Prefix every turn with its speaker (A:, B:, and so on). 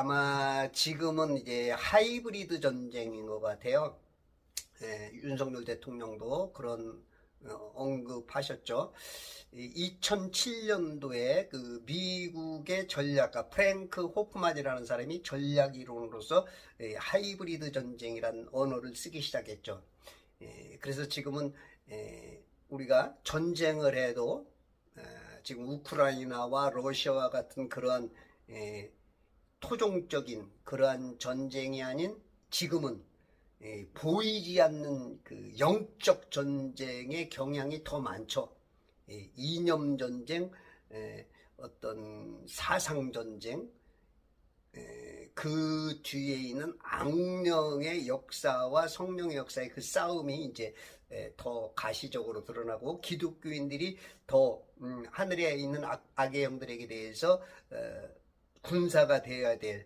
A: 아마 지금은 이제 하이브리드 전쟁인 것 같아요. 예, 윤석열 대통령도 그런 어, 언급하셨죠. 2007년도에 그 미국의 전략가 프랭크 호프만이라는 사람이 전략 이론으로서 예, 하이브리드 전쟁이란 언어를 쓰기 시작했죠. 예, 그래서 지금은 예, 우리가 전쟁을 해도 에, 지금 우크라이나와 러시아와 같은 그러한 예, 토종적인 그러한 전쟁이 아닌 지금은 예, 보이지 않는 그 영적 전쟁의 경향이 더 많죠. 예, 이념 전쟁, 예, 어떤 사상 전쟁, 예, 그 뒤에 있는 악령의 역사와 성령의 역사의 그 싸움이 이제 예, 더 가시적으로 드러나고 기독교인들이 더 음, 하늘에 있는 악, 악의 영들에게 대해서 어, 군사가 되어야 될